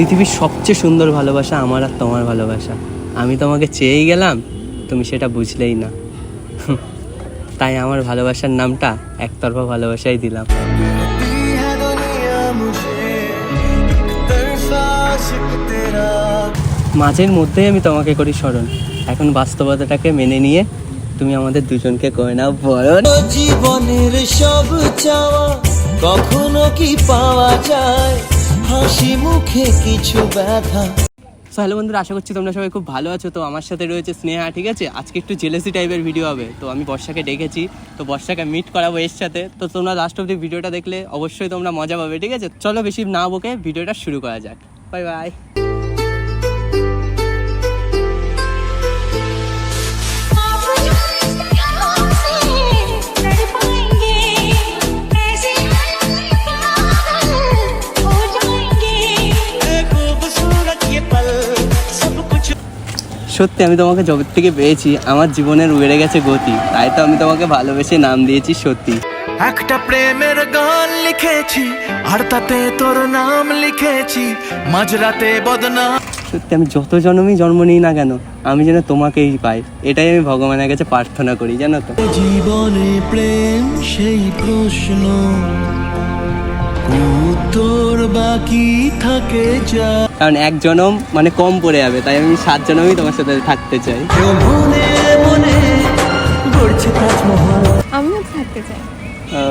পৃথিবীর সবচেয়ে সুন্দর ভালোবাসা আমার আর তোমার ভালোবাসা। আমি তোমাকে চেয়েই গেলাম, তুমি সেটা বুঝলেই না। তাই আমার ভালোবাসার নামটা একতরফা ভালোবাসাই দিলাম। মাঝের মধ্যেই আমি তোমাকে করি স্মরণ। এখন বাস্তবতাটাকে মেনে নিয়ে তুমি আমাদের দুজনকে করে নাও বড় জীবনের সব চাওয়া কখনো কি পাওয়া যায়? হাসি মুখে কিছু ব্যথা। সো হ্যালো বন্ধুরা, আশা করছি তোমরা সবাই খুব ভালো আছো। তো আমার সাথে রয়েছে স্নেহা, ঠিক আছে? আজকে একটু জেলেসি টাইপের ভিডিও হবে। তো আমি বর্ষাকে ডেকেছি। তো বর্ষাকে মিট করাবো এর সাথে। তো তোমরা লাস্ট অব্দি ভিডিওটা দেখলে অবশ্যই তোমরা মজা পাবে, ঠিক আছে? চলো বেশি না বকে ভিডিওটা শুরু করা যাক। বাই বাই সত্যি আমি তোমাকে জগৎ থেকে পেয়েছি। আমার জীবনের উড়ে গেছে গতি। তাই তো আমি তোমাকে ভালোবেসে নাম দিয়েছি সত্যি। একটা প্রেমের গান লিখেছি আর তাতে তোর নাম লিখেছি মাঝরাতে বদনাম। সত্যি আমি যত জন্মই জন্ম নিই না কেন আমি যেন তোমাকেই পাই। এটাই আমি ভগবানের কাছে প্রার্থনা করি জানো তো। জীবনে প্রেম সেই প্রশ্ন। বাকি থাকে যা। কারণ এক জনম মানে কম পড়ে যাবে তাই আমি সাত জনমই তোমার সাথে থাকতে চাই। মনে মনে গড়ছে তাজমহল। আমিও থাকতে চাই। ও,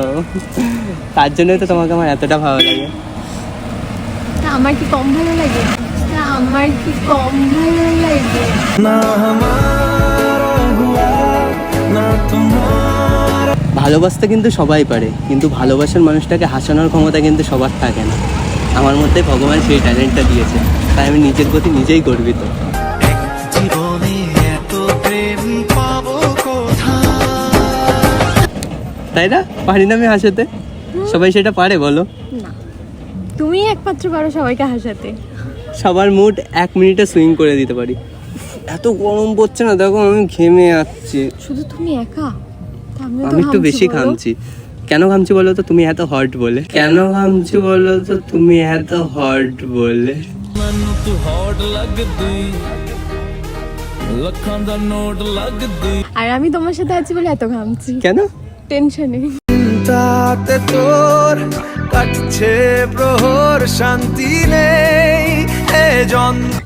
তার জন্যই তো তোমাকে আমার এতটা ভালো লাগে। তা আমার কি কম ভালো লাগে? তা আমার কি কম ভালো লাগে? না হামারা না তোমার। ভালোবাসতে কিন্তু সবাই পারে কিন্তু ভালোবাসার মানুষটাকে হাসানোর ক্ষমতা কিন্তু সবার থাকে না। আমার মধ্যে ভগবান সেই ট্যালেন্টটা দিয়েছে তাই আমি নিজের প্রতি নিজেই গর্বিত। এত প্রেম পাবো কোথায়? তাই না? পারি না আমি হাসাতে? সবাই সেটা পারে বলো। তুমি একমাত্র পারো সবাইকে হাসাতে। সবার মুড এক মিনিটে সুইং করে দিতে পারি। এত গরম পড়ছে না দেখো আমি ঘেমে যাচ্ছি শুধু তুমি একা? আমি একটু বেশি। ঘামছি। কেন ঘামছি বলো তো? তুমি এত হট বলে। কেন ঘামছি বলো তো? তুমি এত হট বলে। আর আমি তোমার সাথে আছি বলে এত ঘামছি। কেন? টেনশনে তাতে তোর কাটছে প্রহর শান্তি নেই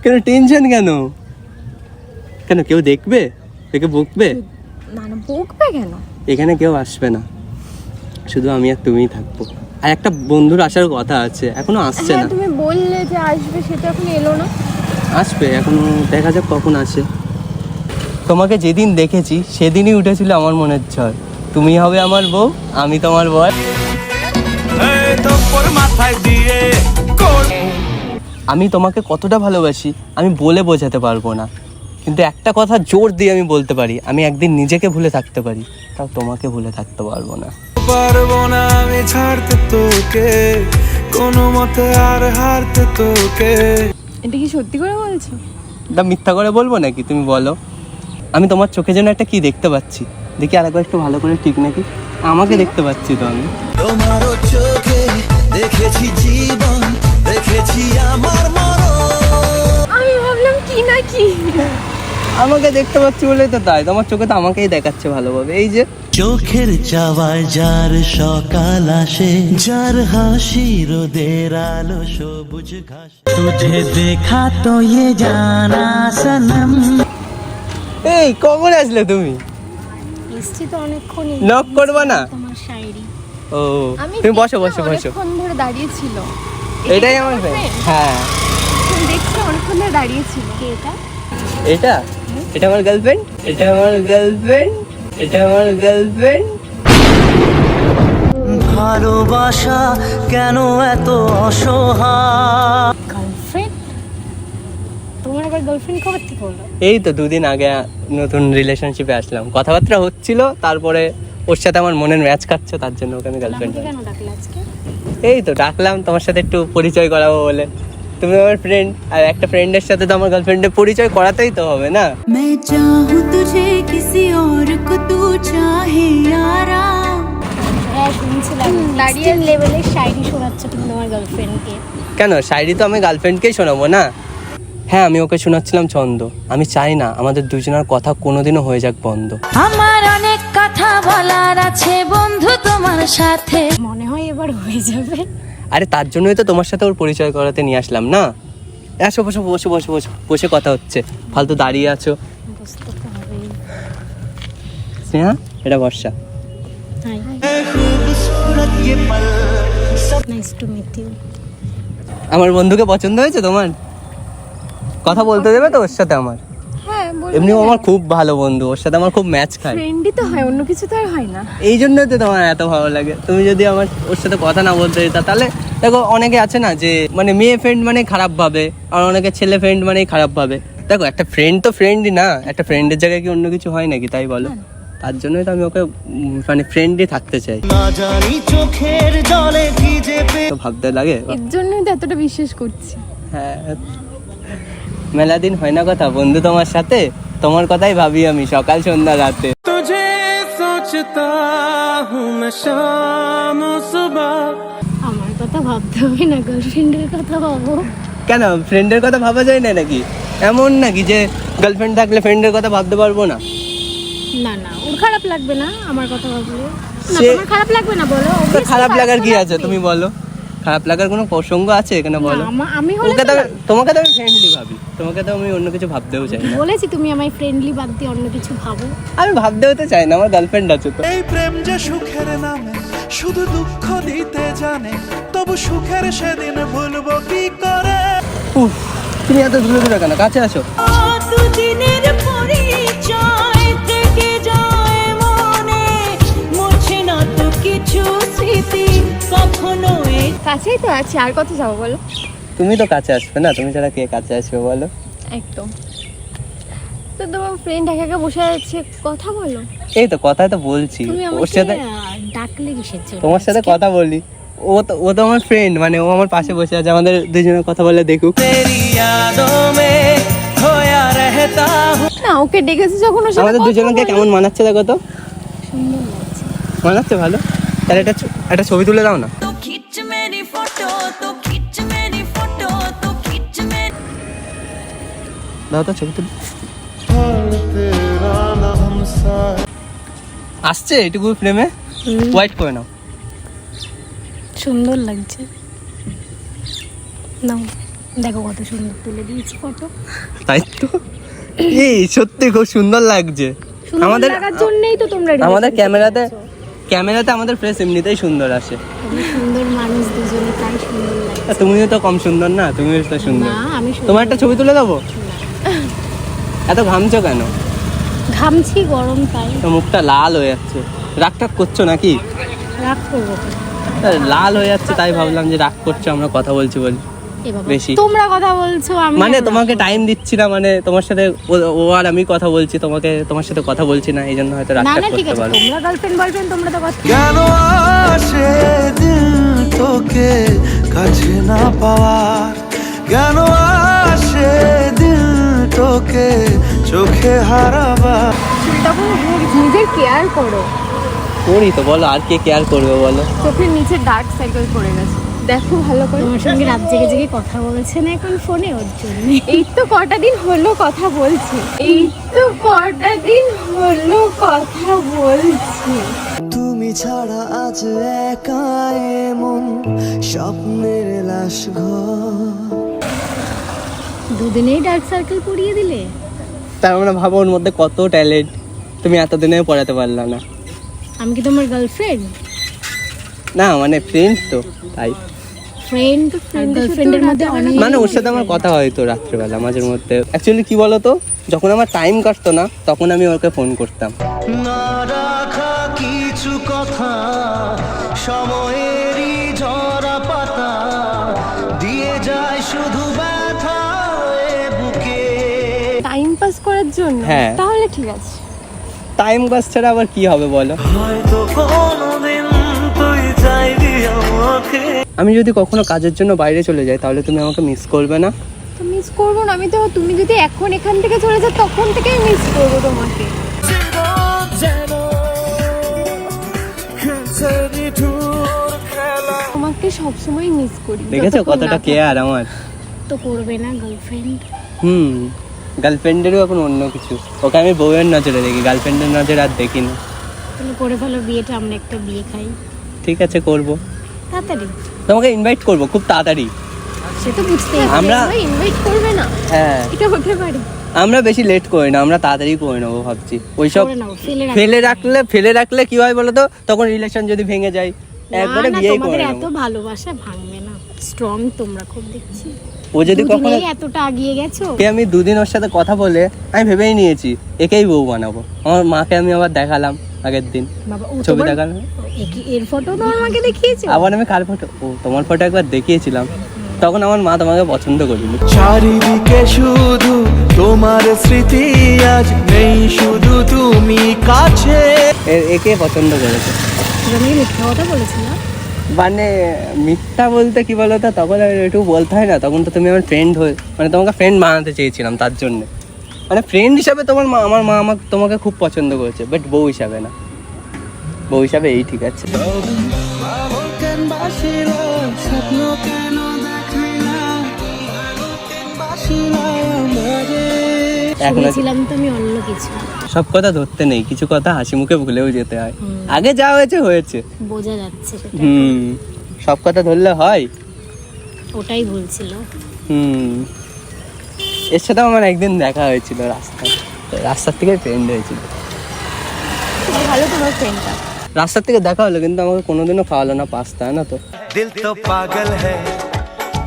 কেন টেনশন কেন? কেন কেউ দেখবে? দেখে বকবে? না না বকবে কেন? এখানে কেউ আসবে না। শুধু আমি আর তুমিই থাকব। আর একটা বন্ধুর আসার কথা আছে এখনও আসছে হ্যাঁ না। তুমি বললে যে আসবে সেটা এখন এলো না। আসবে এখন দেখা যাক কখন আসে। তোমাকে যেদিন দেখেছি সেদিনই উঠেছিল আমার মনের ঝড়। তুমি হবে আমার বউ আমি তোমার বর। তো পর মাথায় আমি তোমাকে কতটা ভালোবাসি আমি বলে বোঝাতে পারব না। কিন্তু একটা কথা জোর দিয়ে আমি বলতে পারি আমি একদিন নিজেকে ভুলে থাকতে পারি তাও তোমাকে ভুলে থাকতে পারব না। পারব না আমি ছাড়তে তোকে। কোনো মতে আর হারতে তোকে। এটা কি সত্যি করে বলছো? এটা মিথ্যা করে বলব নাকি? তুমি বলো। আমি তোমার চোখে যেন একটা কি দেখতে পাচ্ছি? দেখি আরেকবার একটু ভালো করে ঠিক নাকি? আমাকে দেখতে পাচ্ছি তো আমি। তোমারও চোখে দেখেছি জীবন দেখেছি আমার মরণ। আমি ভাবলাম কি না কি আমাকে দেখতে পাচ্ছি বলেই তো তাই। তোমার চোখে তো আমাকেই দেখাচ্ছে ভালোভাবে। এই যে। চোখের চাওয়ায় যার সকাল আসে যার হাসি রোদের আলো সবুজ ঘাস। তুঝে দেখা তো ये জানা সনম এই কখন আসলে তুমি? এসছি তো অনেকক্ষণই নক করবা না? তোমার শায়রি ও তুমি বসো বসো বসো। অনেকক্ষণ ধরে দাঁড়িয়ে ছিল। এটাই আমার? হ্যাঁ। তুমি দেখছ অনেকক্ষণ ধরে দাঁড়িয়ে ছিল। কে এটা? এটা? এটা আমার গার্লফ্রেন্ড এটা আমার গার্লফ্রেন্ড এটা আমার গার্লফ্রেন্ড ভালোবাসা কেন এত অসহায়? গার্লফ্রেন্ড তোমার আবার গার্লফ্রেন্ড কবে থেকে হলো? এই তো দুদিন আগে নতুন রিলেশনশিপে আসলাম। কথাবার্তা হচ্ছিল তারপরে ওর সাথে আমার মনের ম্যাচ খাচ্ছে তার জন্য ওখানে গার্লফ্রেন্ড আমাকে কেন ডাকলে আজকে? এই তো ডাকলাম তোমার সাথে একটু পরিচয় করাবো বলে। তুমি আমার ফ্রেন্ড আর একটা ফ্রেন্ডের সাথে তো আমার গার্লফ্রেন্ডের পরিচয় করাতেই তো হবে না। হ্যাঁ, কেন? শায়রি তো আমি গার্লফ্রেন্ডকেই শোনাবো না? হ্যাঁ আমি ওকে শোনাচ্ছিলাম ছন্দ। আমি চাই না আমাদের দুজনের কথা কোনোদিনও হয়ে যাক বন্ধ। আমার অনেক কথা বলার আছে বন্ধু তোমার সাথে। মনে হয় এবার হয়ে যাবে। আরে তার জন্যই তো তোমার সাথে ওর পরিচয় করাতে নিয়ে আসলাম না? আসো বসো বসে বসে বসে বসে কথা হচ্ছে। ফালতু দাঁড়িয়ে আছো। স্নেহা এটা বর্ষা। আমার বন্ধুকে পছন্দ হয়েছে তোমার? কথা বলতে দেবে তো ওর সাথে আমার? হ্যাঁ এমনি আমার খুব ভালো বন্ধু ওর সাথে আমার খুব ম্যাচ খায়। ফ্রেন্ডই তো হয় অন্য কিছু তো আর হয় না। এই জন্যই তো তোমার এত ভালো লাগে। তুমি যদি আমার ওর সাথে কথা না বলতে দিতা তাহলে দেখো অনেকে আছে না যে মানে মেয়ে ফ্রেন্ড মানে খারাপ ভাবে আর অনেকে ছেলে ফ্রেন্ড মানেই খারাপ ভাবে। দেখো একটা ফ্রেন্ড তো ফ্রেন্ডই না একটা ফ্রেন্ডের জায়গায় কি অন্য কিছু হয় নাকি তাই বলো? তার জন্যই তো আমি ওকে মানে ফ্রেন্ডই থাকতে চাই। না জানি চোখের জলে ভিজে ভাবতে লাগে। এর জন্যই তো এতটা বিশ্বাস করছি। হ্যাঁ মেলা দিন হয় না কথা। বন্ধু তোমার সাথে তোমার কথাই ভাবি আমি সকাল সন্ধ্যা রাতে। আমার কথা ভাবতে হবে না গার্লফ্রেন্ডের কথা ভাবো। কেন? ফ্রেন্ডের কথা ভাবা যায় না নাকি? এমন নাকি যে গার্লফ্রেন্ড থাকলে ফ্রেন্ডের কথা ভাবতে পারব না? না না ওর খারাপ লাগবে না আমার কথা ভাবলে। খারাপ লাগবে না বলো খারাপ লাগার কি আছে? তুমি বলো। খারাপ লাগার কোনো প্রসঙ্গ আছে? এখানে বলো। আমি ওকে তো তোমাকে তো আমি ফ্রেন্ডলি ভাবি। তোমাকে তো আমি অন্য কিছু ভাবতেও চাই না। বলেছি তুমি আমায় ফ্রেন্ডলি বাদ দিয়ে অন্য কিছু ভাবো। আমি ভাবতেও তো চাই না আমার গার্লফ্রেন্ড আছে তো। এই প্রেম যে সুখের নামে শুধু দুঃখ দিতে জানে তবু সুখের সেদিন ভুলবো কি করে? উফ, তুমি এত দূরে দূরে কেন? কাছে আসো দুদিনের পরিচয়? কাছেই তো আছি আর কত যাব বলো? তুমি তো কাছে আসবে না তুমি ছাড়া কে কাছে আসবে বলো? একদম। তো তোমার ফ্রেন্ড একা একা বসে আছে কথা বলো। এই তো কথাই তো বলছি। ওর সাথে ডাকলে কিসের তোমার সাথে কথা বলি। ও তো ও তো আমার ফ্রেন্ড মানে ও আমার পাশে বসে আছে আমাদের দুজনে কথা বলে দেখুক। না ওকে ডেকেছি যখন ওর সাথে আমাদের দুজনকে কেমন মানাচ্ছে দেখো তো? মানাচ্ছে ভালো? তাহলে একটা একটা ছবি তুলে দাও না। দাও তো ছবি তুলে। আসছে এটুকু ফ্রেমে হোয়াইট করে নাও। সুন্দর লাগছে। নাও দেখো কত সুন্দর তুলে দিয়েছি ফটো তাই তো? এই সত্যি খুব সুন্দর লাগছে। আমাদের লাগার জন্যই তো তোমরা আমাদের ক্যামেরাতে ক্যামেরাতে আমাদের ফ্রেস এমনিতেই সুন্দর আসে। সুন্দর মানুষ দুজনে তাই সুন্দর লাগে তুমিও তো কম সুন্দর না তুমিও তো সুন্দর। আমি সুন্দর। তোমার একটা ছবি তুলে দেবো? এত ঘামছো কেন? ঘামছি গরম তাই। তো মুখটা লাল হয়ে যাচ্ছে। রাগ টাগ করছ নাকি? রাগ করব। লাল হয়ে যাচ্ছে তাই ভাবলাম যে রাগ করছ আমরা কথা বলছি বলি। বেশি। তোমরা কথা বলছো আমি মানে তোমাকে টাইম দিচ্ছি না মানে তোমার সাথে ও- ও আর আমি কথা বলছি তোমাকে তোমার সাথে কথা বলছি না এই জন্য হয়তো রাগ না টাগ না ঠিক করতে আছে পারো। তোমরা গার্লফ্রেন্ড বয়ফ্রেন্ড তোমরা তো কথা কেন আসে তোকে কাছে না পাওয়ার? কেন আসে তোকে চোখে হারাবার তখন নিজের কেয়ার করো? করি তো বলো আর কে কেয়ার করবে বলো? চোখের নিচে ডার্ক সার্কেল পড়ে গেছে। দেখো ভালো করে। তোমার সঙ্গে রাত জেগে জেগে কথা বলেছে না এখন ফোনে ওর জন্য? এই তো কটা দিন হলো কথা বলছে। এই তো কটা দিন হলো কথা বলছে। তুমি ছাড়া আজ একা এমন স্বপ্নের লাশ ঘর। দুদিনেই ডার্ক সার্কেল পড়িয়ে দিলে? তার মানে ভাবো ওর মধ্যে কত ট্যালেন্ট তুমি এতদিনে পড়াতে পারলা না। আমি কি তোমার গার্লফ্রেন্ড না মানে ফ্রেন্ড তো তাই। ফ্রেন্ড গার্লফ্রেন্ডের মধ্যে অনেক মানে ওর সাথে আমার কথা হয়তো রাত্রেবেলা মাঝের মধ্যে। অ্যাকচুয়ালি কি বলতো? যখন আমার টাইম কাটতো না তখন আমি ওকে ফোন করতাম। না রাখা কিছু কথা সময়েরই ঝরা পাতা দিয়ে যায় শুধু পাস করার জন্য হ্যাঁ। তাহলে ঠিক আছে। টাইম পাস ছাড়া আবার কি হবে বলো? হয়তো কোনোদিন তুই চাইবি আমাকে। আমি যদি কখনো কাজের জন্য বাইরে চলে যাই তাহলে তুমি আমাকে মিস করবে না? তো মিস করব না আমি তো তুমি যদি এখন এখান থেকে চলে যাও তখন থেকেই মিস করব তোমাকে। যেন খেলছে নিঠুর খেলা। তোমাকে ওকে সবসময় মিস করি। দেখেছ যতক্ষণ না কতটা কেয়ার আমার? তো করবে না গার্লফ্রেন্ড হুম। গার্লফ্রেন্ডেরও এখন অন্য কিছু। ওকে আমি বউয়ের নজরে দেখি গার্লফ্রেন্ডের নজরে আর দেখি না তাহলে করে ফেলো বিয়েটা আমরা একটা বিয়ে খাই। ঠিক আছে করব। তাড়াতাড়ি। তোমাকে ইনভাইট করব খুব তাড়াতাড়ি। সে তো বুঝতেই আমরা- ইনভাইট করবে না। হ্যাঁ। এটা হতে পারে। আমরা বেশি লেট করি না আমরা তাড়াতাড়ি করে নেব ভাবছি। ওইসব করে নাও ফেলে রাখলে ফেলে রাখলে কি হয় বলো তো তখন রিলেশন যদি ভেঙে যায় একবারে বিয়েই করে এত ভালোবাসা ভাঙবে না। স্ট্রং তোমরা খুব দেখছি। ও যদি কখনো এতটা আগিয়ে গেছো? কে আমি দুদিন ওর সাথে কথা বলে আমি ভেবেই নিয়েছি একেই বউ বানাবো। আমার মাকে আমি আবার দেখালাম আগের দিন। বাবা ছবি দেখালাম। এর ফটো তোমার মাকে দেখিয়েছো? আবার আমি কার ফটো ও তোমার ফটো একবার দেখিয়েছিলাম। তখন আমার মা তোমাকে পছন্দ করিনি। চারিদিকে শুধু তোমার স্মৃতি আজ নেই শুধু তুমি কাছে। একে পছন্দ করেছে। তুমি মিথ্যা কথা বলেছিল? মানে মিথ্যা বলতে কি বলতো? তখন একটু বলতে হয় না, তখন তো তুমি আমার ফ্রেন্ড হয়ে মানে তোমাকে ফ্রেন্ড বানাতে চেয়েছিলাম তার জন্য। মানে ফ্রেন্ড হিসাবে তোমার মা, আমার মা আমাকে, তোমাকে খুব পছন্দ করেছে বাট বউ হিসাবে না। বউ হিসাবে এই ঠিক আছে। এখন শুনেছিলাম তো আমি অন্য কিছু। সব কথা ধরতে নেই কিছু কথা হাসি মুখে ভুলেও যেতে হয়। আগে যা হয়েছে হয়েছে। বোঝা যাচ্ছে হুম সব কথা ধরলে হয়? ওটাই বলছিল। হুম। এর সাথে আমার একদিন দেখা হয়েছিল রাস্তায়। রাস্তার থেকে ফ্রেন্ড হয়েছিল। ভালো তোমার ফ্রেন্ডটা রাস্তার থেকে দেখা হলো কিন্তু আমাকে কোনোদিনও খাওয়ালো না পাস্তা না তো। দিল তো পাগল হ্যায়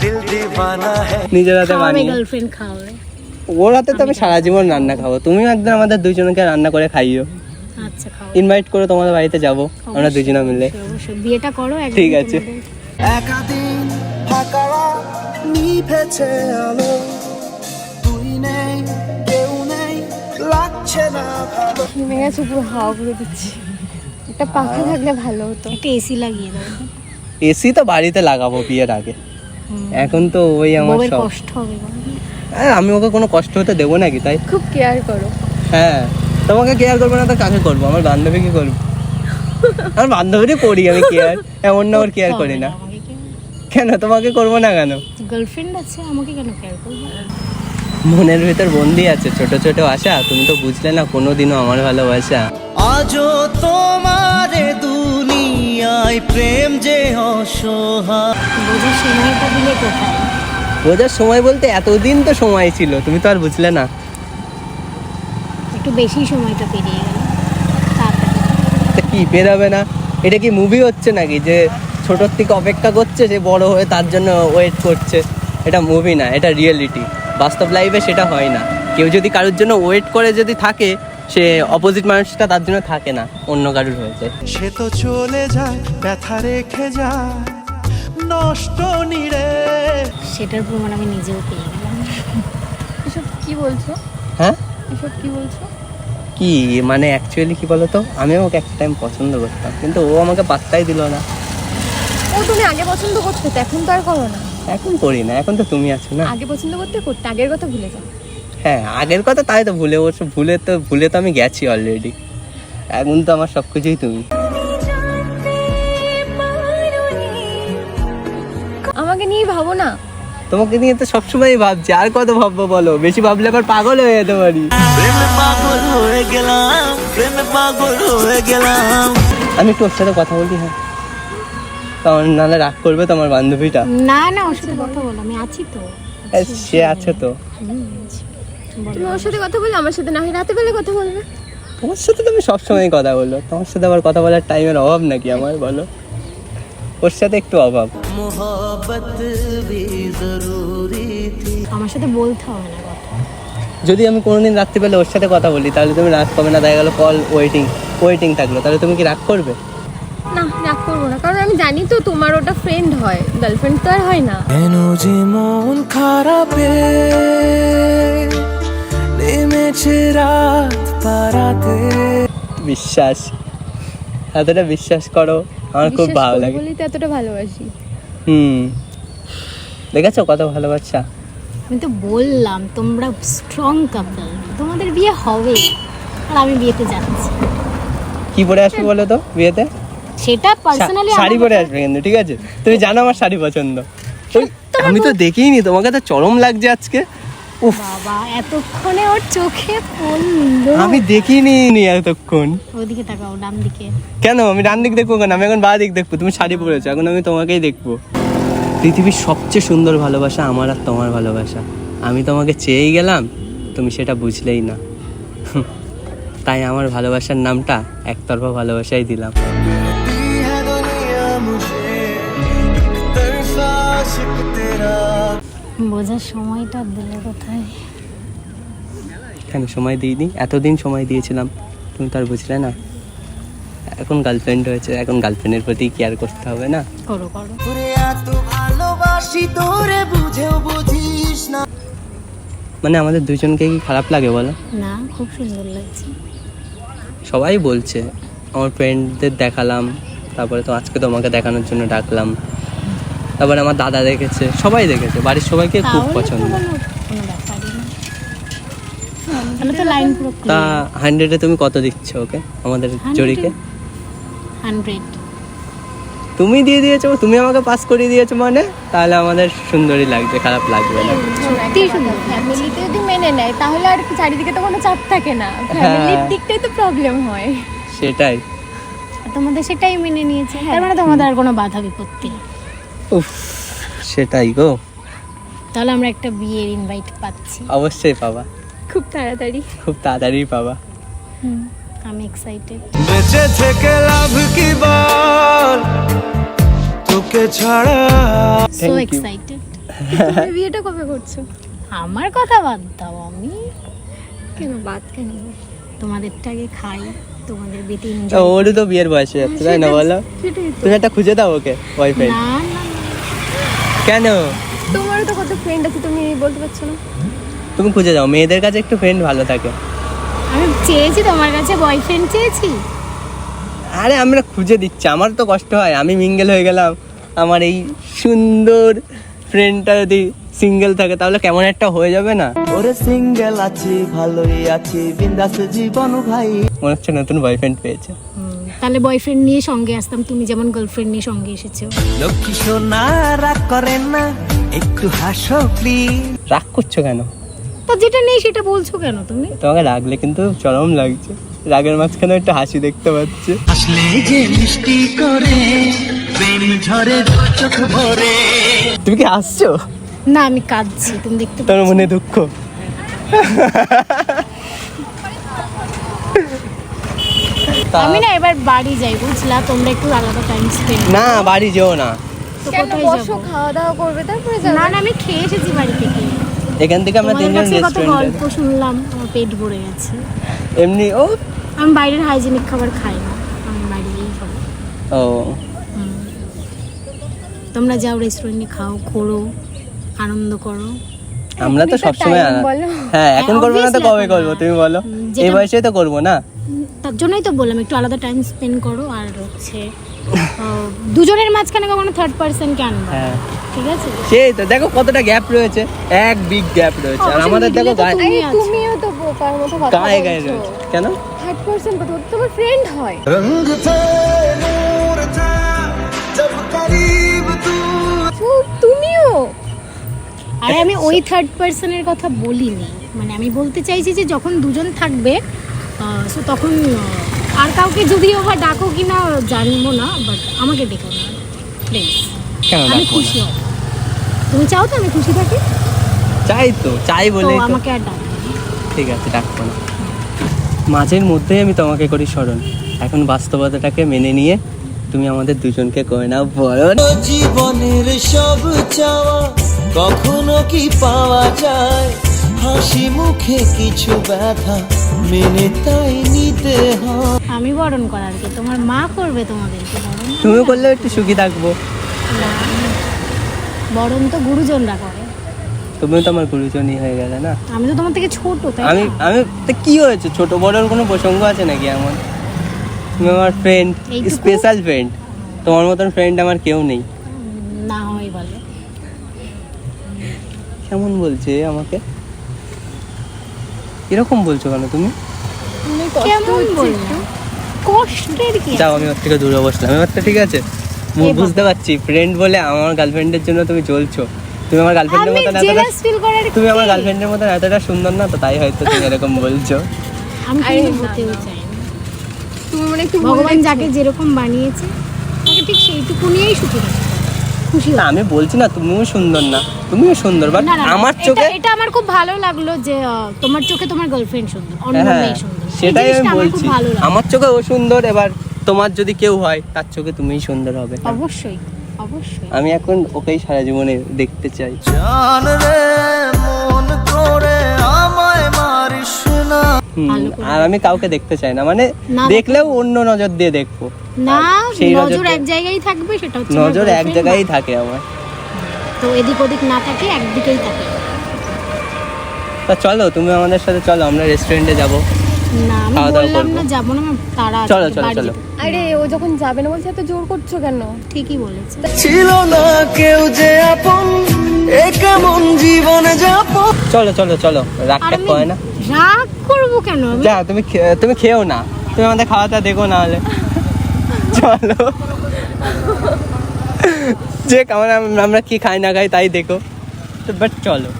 দিল দিওয়ানা হ্যায় নিজের হাতে বানিয়ে। গার্লফ্রেন্ড খাওয়াবে। ওর হাতে তো আমি সারা জীবন রান্না খাব। তুমিও একদিন আমাদের দুজনকে রান্না করে খাইও। আচ্ছা খাও। ইনভাইট করে তোমাদের বাড়িতে যাব আমরা দুজনে মিলে। অবশ্যই বিয়েটা করো একদিন ঠিক আছে। একাদিন ফাঁকা নিভেছে আলো। তুই নেই কেউ নেই লাগছে না ভালো। ঘেমে গেছে পুরো হাওয়া করে দিচ্ছে। একটা পাখা থাকলে ভালো হতো। একটা এসি লাগিয়ে দাও। এসি তো বাড়িতে লাগাবো বিয়ের আগে। এখন তো ওই আমার কষ্ট হবে। আমি ওকে কোনো কষ্ট হতে দেবো নাকি তাই? খুব কেয়ার করো। হ্যাঁ তোমাকে কেয়ার করব না তো কাকে করব? আমার বান্ধবী কি করব? আমার বান্ধবীরই করি আমি কেয়ার এমন না ওর কেয়ার করি না। কেন তোমাকে করব না কেন? গার্লফ্রেন্ড আছে আমাকে কেন কেয়ার করব? মনের ভেতর বন্দি আছে ছোট ছোট আশা। তুমি তো বুঝলে না কোনোদিনও আমার ভালোবাসা। আজও তোমার দুনিয়ায় প্রেম যে অসহায়। বোঝার সময়টা দিলে কোথায়? বোঝার সময় বলতে এতদিন তো সময় ছিল তুমি তো আর বুঝলে না। একটু বেশি সময়টা পেরিয়ে গেল কি বেরাবে না? এটা কি মুভি হচ্ছে নাকি? যে ছোটোর থেকে অপেক্ষা করছে যে বড় হয়ে তার জন্য ওয়েট করছে। এটা মুভি না এটা রিয়েলিটি বাস্তব লাইফে সেটা হয় না। কেউ যদি কারোর জন্য ওয়েট করে যদি থাকে সে অপোজিট মানুষটা তার জন্য থাকে না অন্য কারোর হয়ে যায়। সে তো চলে যায় ব্যথা রেখে যায়। নষ্ট নিরে সেটার প্রমাণ আমি নিজেও পেয়ে গেলাম। এসব কি বলছো? হ্যাঁ? এসব কি বলছো? কি মানে অ্যাকচুয়ালি কি বলতো? আমিও ওকে একটা টাইম পছন্দ করতাম কিন্তু ও আমাকে পাত্তাই দিল না। ও তুমি আগে পছন্দ করছ তো এখন তো আর করো না। এখন করি না এখন তো তুমি আছো না। আগে পছন্দ করতে করতে আগের কথা ভুলে যাও। হ্যাঁ আগের কথা তাই তো ভুলে ওর ভুলে তো ভুলে তো আমি গেছি অলরেডি এখন তো আমার সব কিছুই তুমি। আমাকে ভাবো না। তোমাকে নিয়ে তো সবসময় ভাবছি। আর কত ভাববো বলো? বেশি ভাবলে আবার পাগল হয়ে যেতে পারি। পাগল হয়ে গেলাম পাগল হয়ে গেলাম। আমি একটু ওর সাথে কথা বলি হ্যাঁ? কারণ নাহলে রাগ করবে তো আমার বান্ধবীটা। না না ওর সাথে কথা বলো আমি আছি তো। সে আছে তো। তুমি ওর সাথে কথা বলো আমার সাথে না হয় রাতে বেলা কথা বলবে? তোমার সাথে তো আমি সবসময় কথা বলব। তোমার সাথে আবার কথা বলার টাইমের অভাব নাকি আমার বলো? ওর সাথে একটু অভাব। আমার সাথে বলতে হবে না যদি আমি কোনোদিন রাত্রিবেলা ওর সাথে কথা বলি তাহলে তুমি রাগ পাবে না দেখা গেল কল ওয়েটিং ওয়েটিং থাকল। তাহলে তুমি কি রাগ করবে? না রাগ করব না। কারণ আমি জানি তো তোমার ওটা ফ্রেন্ড হয়। গার্লফ্রেন্ড তো আর হয় না। কেন যে মন খারাপে নেমেছে রাত পারাতে বিশ্বাস। এতটা বিশ্বাস করো। আমার খুব ভালো লাগে। বলেই তো এতটা ভালোবাসি। হুম। দেখেছ কত ভালোবাসা? আমি তো বললাম তোমরা স্ট্রং কাপল তোমাদের বিয়ে হবে। আর আমি বিয়েতে যাচ্ছি। কি পরে আসবে বলো তো বিয়েতে? সেটা পার্সোনালি শাড়ি পরে আসবে কিন্তু ঠিক আছে? তুমি জানো আমার শাড়ি পছন্দ। আমি তো দেখিনি তোমাকে তো চরম লাগছে আজকে। বাবা এতক্ষণে ওর চোখে পড়ল আমি দেখিনি নি এতক্ষণ। ওদিকে তাকাও ডান দিকে। কেন? আমি ডান দিক দেখব কেন? আমি এখন বা দিক দেখব। তুমি শাড়ি পরেছো এখন আমি তোমাকেই দেখব। পৃথিবীর সবচেয়ে সুন্দর ভালোবাসা আমার আর তোমার ভালোবাসা। আমি তোমাকে চেয়েই গেলাম তুমি সেটা বুঝলেই না। তাই আমার ভালোবাসার নামটা একতরফা ভালোবাসাই দিলাম। বোঝার সময়টা দিলে কোথায়? কেন সময় দিইনি এতদিন সময় দিয়েছিলাম। তুমি তো আর বুঝলে না। এখন গার্লফ্রেন্ড হয়েছে এখন গার্লফ্রেন্ডের প্রতি কেয়ার করতে হবে না? করো করো। মানে আমাদের দুজনকে কি খারাপ লাগে বলো? না খুব সুন্দর লাগছে। সবাই বলছে আমার ফ্রেন্ডদের দেখালাম তারপরে তো আজকে তোমাকে দেখানোর জন্য ডাকলাম। তারপরে আমার দাদা দেখেছে সবাই দেখেছে বাড়ির সবাইকে খুব পছন্দ। তো হান্ড্রেডে তুমি কত দিচ্ছ ওকে আমাদের জড়িকে হান্ড্রেড। তুমি দিয়ে দিয়েছ তুমি আমাকে পাস করিয়ে দিয়েছ মানে? তাহলে আমাদের সুন্দরই লাগবে খারাপ লাগবে না। সত্যি সুন্দর। ফ্যামিলিতে যদি মেনে নেয় তাহলে আর চারিদিকে তো কোনো চাপ থাকে না। হ্যাঁ। ফ্যামিলির দিকটাই তো প্রবলেম হয়। সেটাই। তোমাদের সেটাই মেনে নিয়েছে। তার মানে তোমাদের আর কোনো বাধা বিপত্তি নেই। উফ সেটাই গো। তাহলে আমরা একটা বিয়ের ইনভাইট পাচ্ছি। অবশ্যই পাবা। খুব তাড়াতাড়ি। খুব তাড়াতাড়ি পাবা। হুম, আমি এক্সাইটেড বেঁচে থেকে লাভ কি বল তোকে ছাড়া সো এক্সাইটেড তুমি বিয়েটা কবে করছ? আমার কথা বাদ দাও আমি। কেন বাদ কেন? তোমাদেরটা আগে খাই তোমাদের ও, এনজয় ওরও তো বিয়ের বয়স হয়ে যাচ্ছে তাই না বলো? তুমি একটা খুঁজে দাও ওকে বয়ফ্রেন্ড না না। কেন? তোমারও তো কত ফ্রেন্ড আছে তুমি বলতে পারছ না। তুমি খুঁজে যাও মেয়েদের কাছে একটু ফ্রেন্ড ভালো থাকে। আমি চেয়েছি তোমার কাছে বয়ফ্রেন্ড চেয়েছি। আরে আমরা খুঁজে দিচ্ছি আমার তো কষ্ট হয় আমি মিঙ্গেল হয়ে গেলাম। আমার এই সুন্দর ফ্রেন্ডটা যদি সিঙ্গেল থাকে তাহলে কেমন একটা হয়ে যাবে না? ওরে সিঙ্গেল আছি ভালোই আছি বিন্দাস জীবন ভাই। মনে হচ্ছে নতুন বয়ফ্রেন্ড পেয়েছে। হুম, তাহলে বয়ফ্রেন্ড নিয়ে সঙ্গে আসতাম। তুমি যেমন গার্লফ্রেন্ড নিয়ে সঙ্গে এসেছ। লক্ষ্মী সোনা রাগ করেন না একটু হাসো প্লিজ রাগ করছ কেন? তো যেটা নেই সেটা বলছো কেন তুমি? তোমাকে রাগলে কিন্তু চরম লাগছে। রাগের মাঝখানে একটা হাসি দেখতে পাচ্ছে। আসলে যে মিষ্টি করে প্রেম ঝরে চোখ ভরে। তুমি কি হাসছো? না আমি কাঁদছি তুমি দেখতে পাচ্ছ? মনে দুঃখ তা- আমি না এবার বাড়ি যাই বুঝলা? তোমরা একটু আলাদা টাইম স্পেন্ড না বাড়ি যেও না। কেন বসো খাওয়া দাওয়া করবে তারপরে যাবে। না না আমি খেয়ে এসেছি বাড়ি থেকে। এখান থেকে আমরা তিনজন রেস্টুরেন্টে গল্প শুনলাম আমার পেট ভরে গেছে। এমনি ও আমি বাইরের হাইজেনিক খাবার খাই না আমি বাইরেই খাব। ও। তোমরা যাও রেস্টুরেন্টে খাও ঘোরো আনন্দ করো। আমরা তো সবসময়। হ্যাঁ এখন হ্যাঁ, করব না তো কবে করব? তুমি বলো। এই বয়সে তো করব না? তার জন্যই তো বললাম একটু আলাদা টাইম স্পেন্ড করো আর হচ্ছে দুজনের মাঝখানে কখনো থার্ড পার্সনকে আনবা? হ্যাঁ। ঠিক আছে? সেই তো দেখো কতটা গ্যাপ রয়েছে এক বিগ গ্যাপ রয়েছে। আর আমাদের দেখো গায়ে। তুমিও তো বোকার মতো কথা গায়ে গায়ে রয়েছে। কেন? থার্ড পার্সন কথা তো তোমার ফ্রেন্ড হয়। রঙ তো তুমিও। আরে আমি ওই থার্ড পার্সনের কথা বলিনি। মানে আমি বলতে চাইছি যে যখন দুজন থাকবে সো তখন আর কাউকে যদিও বা ডাকো কি না জানব না বাট আমাকে ডেকো না প্লিজ আমি খুশি না? হব। তুমি চাও তো আমি খুশি থাকি? চাই তো চাই বলে তো। আমাকে আর ডাকো না। ঠিক আছে ডাকবো না। মাঝের মধ্যেই আমি তোমাকে করি স্মরণ। এখন বাস্তবতাটাকে মেনে নিয়ে তুমি আমাদের দুজনকে করে নাও বলো জীবনের সব চাওয়া কখনো কি পাওয়া যায়? হাসি মুখে কিছু ব্যথা মেনে তাই নিতে হয়। আমি বরণ করার কি তোমার মা করবে তোমাদেরকে বরণ। তুমি করলেও একটু সুখী থাকব। বরণ তো গুরুজনরা করে। তুমিও তো আমার গুরুজনই হয়ে গেলে না? আমি তো তোমার থেকে ছোট তাই আমি আমি তা কি হয়েছে? ছোট বড়োর কোনো প্রসঙ্গ আছে নাকি এমন? তুমি আমার ফ্রেন্ড? স্পেশাল ফ্রেন্ড তোমার মতন ফ্রেন্ড আমার কেউ নেই। না হয় বলে। কেমন বলছে আমাকে? এরকম বলছো কেন তুমি? তুমি কষ্ট কেমন হচ্ছে বললাম কষ্টের কি? যাও আমি ওর থেকে দূরে বসলাম। এবার তো ঠিক আছে। বুঝতে পারছি ফ্রেন্ড বলে আমার গার্লফ্রেন্ডের জন্য তুমি জ্বলছো। তুমি আমার গার্লফ্রেন্ডের এতটা করার তুমি আমার গার্লফ্রেন্ডের মতন এতটা সুন্দর না তো তাই হয়তো তুমি এরকম বলছো। আমি। হতেও চাই তুমি মানে একটু ভগবান যাকে যেরকম বানিয়েছে তাকে ঠিক সেইটুকু নিয়েই সুখী। খুশি না আমি বলছি না তুমিও সুন্দর না তুমিও সুন্দর বাট আমার চোখে এটা আমার খুব ভালো লাগল যে তোমার চোখে তোমার গার্লফ্রেন্ড সুন্দর অন্য হ্যাঁ মেয়ে সুন্দর। সেটাই আমি বলছি। ভালো আমার চোখে ও সুন্দর এবার তোমার যদি কেউ হয় তার চোখে তুমিই সুন্দর হবে। অবশ্যই অবশ্যই। আমি এখন ওকেই সারা জীবনে দেখতে চাই। জান রে মন করে আমায় মারিস না। আর আমি কাউকে দেখতে চাই না মানে দেখলেও অন্য নজর দিয়ে দেখব। না সেই নজর এক জায়গায় থাকবে সেটা হচ্ছে নজর এক জায়গায় থাকে আমার। তো এদিক ওদিক না থাকে একদিকেই থাকে। তা চলো তুমি আমাদের সাথে চলো আমরা রেস্টুরেন্টে যাব। না আমি বললাম না যাব না তারা চলো, চলো, চলো। আরে ও যখন যাবে না বলছে এত জোর করছ কেন? ঠিকই বলেছে। ছিল না কেউ যে আপন এ কেমন জীবন যাপন। চলো চলো চলো রাগটা কয় না? রাগ করব কেন? যা তুমি তুমি খেও না। তুমি আমাদের খাওয়াটা দেখো না হলে। চলো। যে কেমন আমরা কি খাই না খাই তাই দেখো। তো বাট চলো।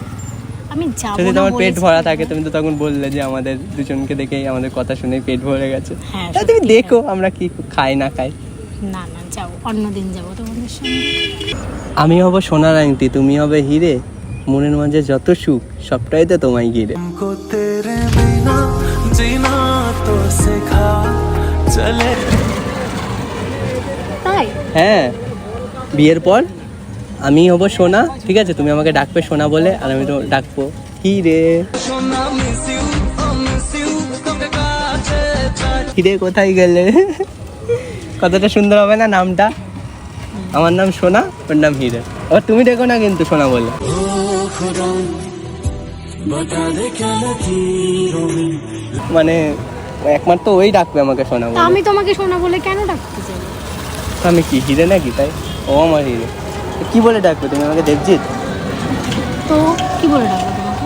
আমি যাব যদি তোমার পেট ভরা থাকে তুমি তো তখন বললে যে আমাদের দুজনকে দেখেই আমাদের কথা শুনে পেট ভরে গেছে। হ্যাঁ, তা তুমি দেখো আমরা কি খাই না খাই। না না যাব অন্যদিন যাব তোমাদের সঙ্গে। আমি হব সোনার আংটি তুমি হবে হিরে। মনের মাঝে যত সুখ সবটাই তো তোমায় গিরে হ্যাঁ বিয়ের পর আমি হব সোনা ঠিক আছে? তুমি আমাকে ডাকবে সোনা বলে আর আমি তো ডাকবো কি রে? কিরে কোথায় গেলে? কতটা সুন্দর হবে না নামটা? আমার নাম সোনা ওর নাম হিরে। আবার তুমি দেখো না কিন্তু সোনা বলে। মানে একমাত্র ওই ডাকবে আমাকে সোনা বলে। আমি তোমাকে শোনা বলে কেন ডাকতে তো আমি কি হিরে নাকি তাই? ও আমার হিরে। কি বলে ডাকবে তুমি আমাকে দেবজিৎ? তো কি বলে ডাকবো তোমাকে?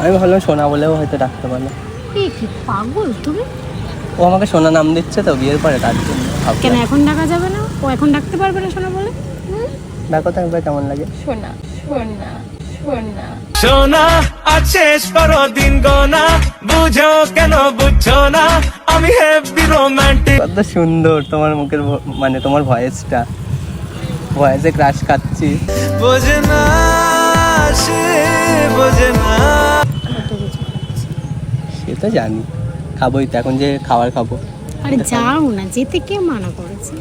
আমি ভাবলাম সোনা বলেও হয়তো ডাকতে পারল। এ কি পাগল তুমি? ও আমাকে সোনা নাম দিচ্ছে তো বিয়ের পরে তার জন্য কেন এখন ডাকা যাবে না? ও এখন ডাকতে পারবে না শোনা বলে? ডাকো তো একবার কেমন লাগে? শোনা শোনা শোনা সোনা আজ শেষ করো দিন গোনা। বুঝো কেন বুঝছ না? আমি হেভি রোমান্টিক কত সুন্দর তোমার মুখের মানে তোমার ভয়েসটা ভয়েসে ক্রাশ খাচ্ছি। বোঝে না সে বোঝে না। সে তো জানি। খাবোই তো এখন যে খাবার খাব। আরে যাও না যেতে কে মানা করেছে?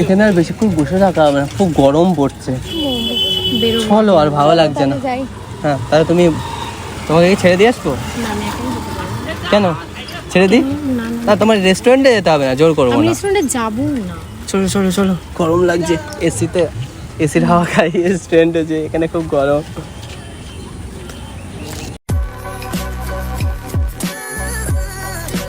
এখানে আর বেশিক্ষণ বসে থাকা হবে না খুব গরম পড়ছে। বেরো চলো আর ভালো লাগছে না। যাই। হ্যাঁ তাহলে তুমি তোমাকে কি ছেড়ে দিয়ে আসব? না আমি এখন। কেন? ছেড়ে দিই? না তোমার রেস্টুরেন্টে যেতে হবে না জোর করব না। রেস্টুরেন্টে যাব না। চলো চলো চলো গরম লাগছে। এসিতে এসির হাওয়া খাই রেস্টুরেন্টে যে এখানে খুব গরম।